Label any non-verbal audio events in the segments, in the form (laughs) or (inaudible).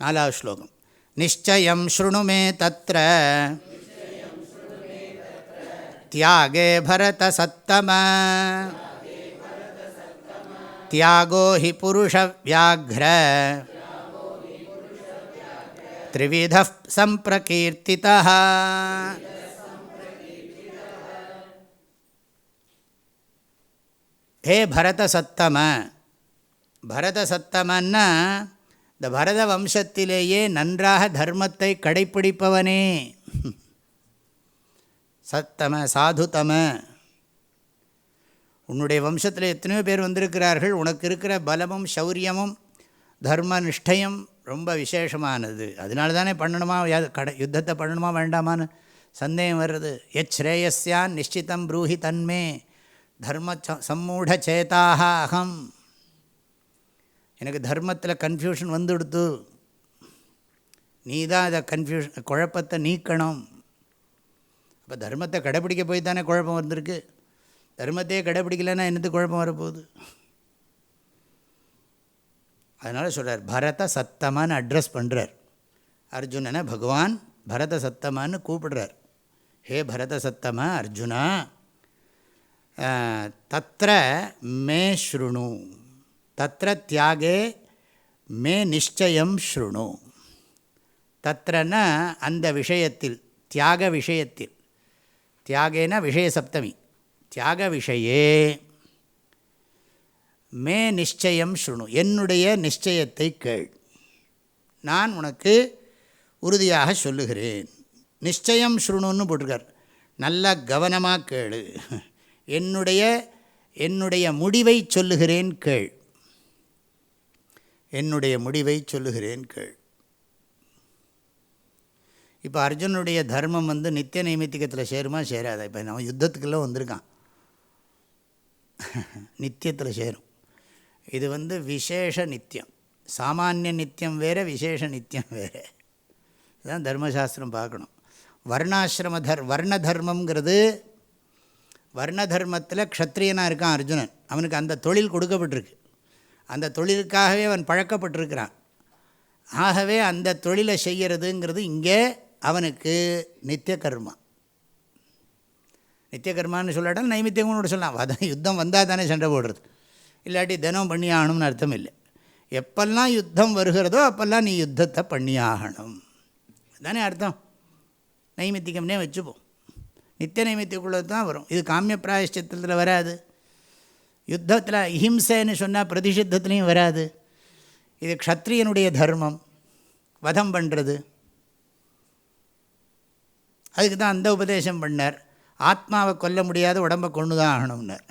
नालाव श्लोकम् निश्चयं शृणु मे तत्र त्यागे भरतसत्तम त्यागो हि पुरुषव्याघ्र त्रिविधः सम्प्रकीर्तितः ஹே பரத சத்தம பரத சத்தமன்னா இந்த பரத வம்சத்திலேயே நன்றாக தர்மத்தை கடைப்பிடிப்பவனே. சத்தம சாதுதம. உன்னுடைய வம்சத்தில் எத்தனையோ பேர் வந்திருக்கிறார்கள். உனக்கு இருக்கிற பலமும் சௌரியமும் தர்ம நிஷ்டையும் ரொம்ப விசேஷமானது. அதனால தானே பண்ணணுமா? கடை யுத்தத்தை பண்ணணுமா? வேண்டாமான்னு சந்தேகம் வர்றது. எச் ஸ்ரேயஸ்யான் நிச்சிதம் ப்ரூஹி தன்மே. தர்ம சம்மூட சேதாக அகம். எனக்கு தர்மத்தில் கன்ஃபியூஷன் வந்துடுத்து. நீ தான் அதை கன்ஃபியூஷன் குழப்பத்தை நீக்கணும். அப்போ தர்மத்தை கடைப்பிடிக்க போய் தானே குழப்பம் வந்திருக்கு. தர்மத்தையே கடைப்பிடிக்கலைன்னா என்னது குழப்பம் வரப்போகுது? அதனால் சொல்கிறார் பரத சத்தமானு அட்ரஸ் பண்ணுறார் அர்ஜுனனை பகவான் பரத சத்தமானு கூப்பிடுறார். ஹே பரத சத்தமா அர்ஜுனா தத்திர மே ஸ்ருணு. தத்திர தியாகே மே நிச்சயம் ஸ்ருணு. தத்திரன்னா அந்த விஷயத்தில் தியாக விஷயத்தில். தியாகேன விஷய சப்தமி தியாக விஷயே. மே நிச்சயம் ஸ்ருணு. என்னுடைய நிச்சயத்தை கேள். நான் உனக்கு உறுதியாக சொல்லுகிறேன். நிச்சயம் ஸ்ருணுன்னு போட்டிருக்கார். நல்லா கவனமாக கேளு. என்னுடைய என்னுடைய முடிவை சொல்லுகிறேன் கேள். என்னுடைய முடிவை சொல்லுகிறேன் கேள். இப்போ அர்ஜுனுடைய தர்மம் வந்து நித்திய நைமித்திகத்தில் சேருமா? சேராதா. இப்போ நம்ம யுத்தத்துக்கெல்லாம் வந்திருக்கான். (laughs) நித்தியத்தில் சேரும். இது வந்து விசேஷ நித்தியம். சாமானிய நித்தியம் வேறு விசேஷ நித்தியம் வேறு. இதுதான் தர்மசாஸ்திரம் பார்க்கணும். வர்ணாசிரம தர் வர்ண தர்மங்கிறது வர்ண தர்மத்தில் க்ஷத்ரியனாக இருக்கான் அர்ஜுனன். அவனுக்கு அந்த தொழில் கொடுக்கப்பட்டிருக்கு. அந்த தொழிலுக்காகவே அவன் பழக்கப்பட்டிருக்கிறான். ஆகவே அந்த தொழிலை செய்கிறதுங்கிறது இங்கே அவனுக்கு நித்திய கர்மா. நித்திய கர்மான்னு சொல்லாட்டால் நைமித்தியம்னு கூட சொல்லலாம். அதான் யுத்தம் வந்தால் தானே சண்டை போடுறது. இல்லாட்டி தினம் பண்ணி ஆகணும்னு அர்த்தம் இல்லை. எப்பெல்லாம் யுத்தம் வருகிறதோ அப்போல்லாம் நீ யுத்தத்தை பண்ணி ஆகணும் தானே அர்த்தம்? நைமித்திகம்னே வச்சுப்போம். நித்திய நைமித்தியக்குள்ளே தான் வரும். இது காமிய பிராயஷ்டத்தில் வராது. யுத்தத்தில் இஹிம்சைன்னு சொன்னால் பிரதிஷித்தத்துலேயும் வராது. இது க்ஷத்ரியனுடைய தர்மம். வதம் பண்ணுறது அதுக்கு தான் அந்த உபதேசம் பண்ணார். ஆத்மாவை கொல்ல முடியாத உடம்பை கொண்டு தான் ஆகணும்னார்.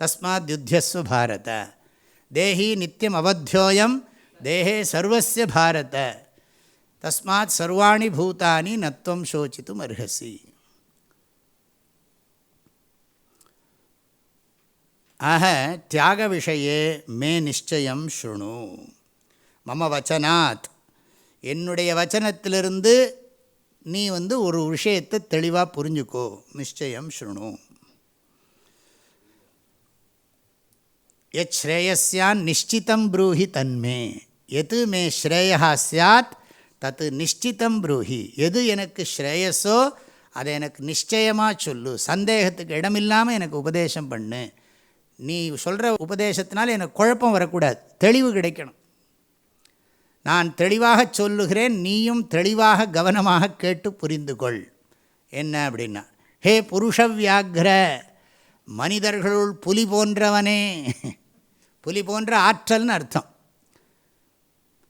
தஸ்மாத் யுத்தியஸ்வ பாரத. தேஹி நித்தியம் அவத்தியோயம் தேஹே சர்வசிய பாரத. தஸ்மாத் சர்வாணி பூதானி நத்வம் சோச்சித்தும் அர்ஹசி. ஆக தியாக விஷயே மே நிச்சயம் ஸ்ருணு மம வச்சனாத். என்னுடைய வச்சனத்திலிருந்து நீ வந்து ஒரு விஷயத்தை தெளிவாக புரிஞ்சுக்கோ. நிச்சயம் ஸ்ருணு எத் ஸ்ரேயஸ்யான் நிஷ்டிதம் ப்ரூஹி தன்மே. எது மே ஸ்ரேயா சாத் தத்து நிஷ்டிதம் ப்ரூஹி. எது எனக்கு ஸ்ரேயஸோ அதை எனக்கு நிச்சயமாக சொல்லு. சந்தேகத்துக்கு இடமில்லாமல் எனக்கு உபதேசம் பண்ணு. நீ சொல்கிற உபதேசத்தினால் எனக்கு குழப்பம் வரக்கூடாது. தெளிவு கிடைக்கணும். நான் தெளிவாக சொல்லுகிறேன் நீயும் தெளிவாக கவனமாக கேட்டு புரிந்து கொள் என்ன அப்படின்னா ஹே புருஷ வியாகிர மனிதர்களுள் புலி போன்றவனே. புலி போன்ற ஆற்றல்னு அர்த்தம்.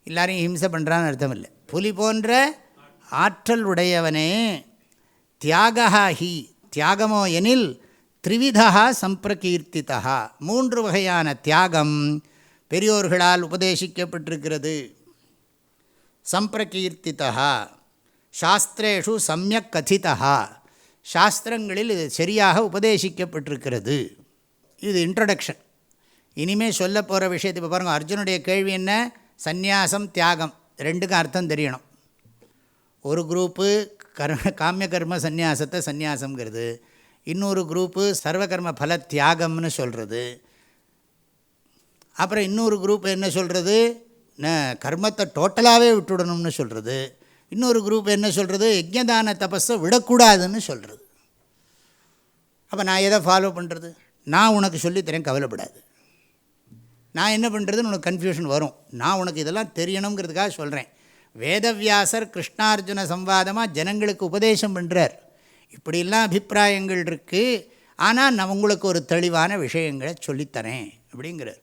எல்லாரையும் ஹிம்சை பண்ணுறான்னு அர்த்தம் இல்லை புலி போன்ற ஆற்றல் உடையவனே தியாகஹி தியாகமோ எனில் த்ரிவிதா சம்பிரகீர்த்திதா மூன்று வகையான தியாகம் பெரியோர்களால் உபதேசிக்கப்பட்டிருக்கிறது. சம்பிரகீர்த்திதா சாஸ்திரேஷு சமயக் கதிதா சாஸ்திரங்களில் இது சரியாக உபதேசிக்கப்பட்டிருக்கிறது. இது இன்ட்ரடக்ஷன் இனிமேல் சொல்ல போகிற விஷயத்தை இப்போ பாருங்கள் அர்ஜுனுடைய கேள்வி என்ன? சந்நியாசம் தியாகம். ரெண்டுக்கும் அர்த்தம் தெரியணும். ஒரு குரூப்பு கர்ம காமிய கர்ம சந்நியாசத்தை சந்நியாசங்கிறது இன்னொரு குரூப்பு சர்வகர்ம பல தியாகம்னு சொல்கிறது அப்புறம் இன்னொரு குரூப் என்ன சொல்கிறது ந கர்மத்தை டோட்டலாகவே விட்டுடணும்னு சொல்கிறது இன்னொரு குரூப் என்ன சொல்கிறது யஜ்யதான தபஸை விடக்கூடாதுன்னு சொல்கிறது அப்போ நான் எதை ஃபாலோ பண்ணுறது நான் உனக்கு சொல்லித்தரேன் கவலைப்படாது. நான் என்ன பண்ணுறதுன்னு உனக்கு கன்ஃபியூஷன் வரும். நான் உனக்கு இதெல்லாம் தெரியணுங்கிறதுக்காக சொல்கிறேன் வேதவியாசர் கிருஷ்ணார்ஜுன சம்வாதமாக ஜனங்களுக்கு உபதேசம் பண்ணுறார் இப்படிலாம் அபிப்பிராயங்கள் இருக்குது ஆனால் நான் உங்களுக்கு ஒரு தெளிவான விஷயங்களை சொல்லித்தரேன் அப்படிங்கிறார்.